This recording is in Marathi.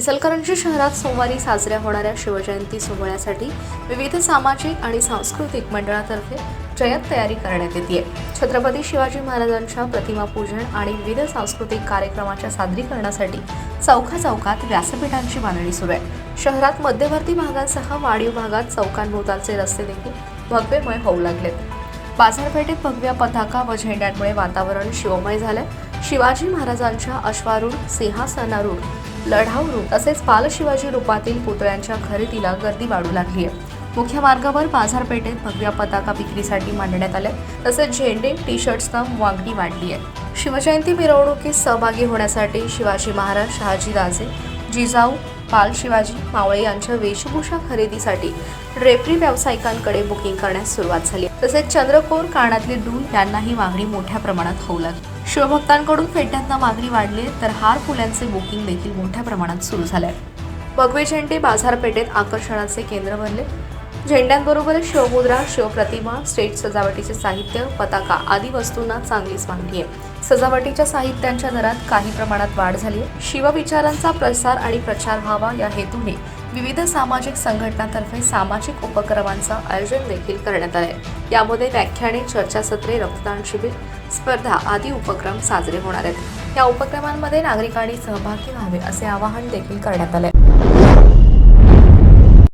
इचलकरंजी शहरात सोमवारी साजऱ्या होणाऱ्या शिवजयंती सोहळ्यासाठी विविध सामाजिक आणि सांस्कृतिक मंडळातर्फे जय्यत तयारी करण्यात येते. छत्रपती शिवाजी महाराजांच्या प्रतिमा पूजन आणि विविध सांस्कृतिक कार्यक्रमाच्या सादरीकरणासाठी चौका चौकात व्यासपीठांची बांधणी सुरू आहे. शहरात मध्यवर्ती भागांसह वाढीव भागात चौकांभोवतालचे रस्ते देखील भगवेमय होऊ लागलेत. बाजारपेठेत भगव्या पताका व झेंड्यांमुळे वातावरण शिवमय झालंय. शिवाजी महाराजांच्या अश्वारूढ सिंहासनारूढ लढाऊ तसेच बाल शिवाजी रूपातील पुतळ्यांच्या खरेदीला गर्दी वाढू लागली आहे. मुख्य मार्गावर बाजारपेठेत भगव्या पताका विक्रीसाठी मांडण्यात आल्या. तसेच झेंडे टी शर्ट्सना मागणी वाढली आहे. शिवजयंती मिरवणुकीत सहभागी होण्यासाठी शिवाजी महाराज शहाजी राजे जिजाऊ बाल शिवाजी मावळे यांच्या वेशभूषा खरेदीसाठी ड्रेपरी व्यावसायिकांकडे बुकिंग करण्यास सुरुवात झाली तसेच चंद्रकोर कानातले डूल यांनाही मागणी मोठ्या प्रमाणात होऊ लागली. शिवभक्तांकडून फेट्यांना मागणी वाढली तर हार फुल्यांचे बुकिंग देखील मोठ्या प्रमाणात सुरू झालंय. भगवे झेंडे बाजारपेठेत आकर्षणाचे केंद्र बनले. झेंड्यांबरोबरच शिवमुद्रा शिवप्रतिमा स्टेज सजावटीचे साहित्य पताका आदी वस्तूंना चांगलीच मागणी आहे. सजावटीच्या साहित्यांच्या दरात काही प्रमाणात वाढ झाली आहे. शिवविचारांचा प्रसार आणि प्रचार व्हावा या हेतूने विविध सामाजिक संघटनांतर्फे सामाजिक उपक्रमांचं आयोजन देखील करण्यात आले यामध्ये व्याख्याने चर्चासत्रे रक्तदान शिबिर स्पर्धा आदी उपक्रम साजरे होणार आहेत. या उपक्रमांमध्ये नागरिकांनी सहभागी व्हावे असे आवाहन देखील करण्यात आले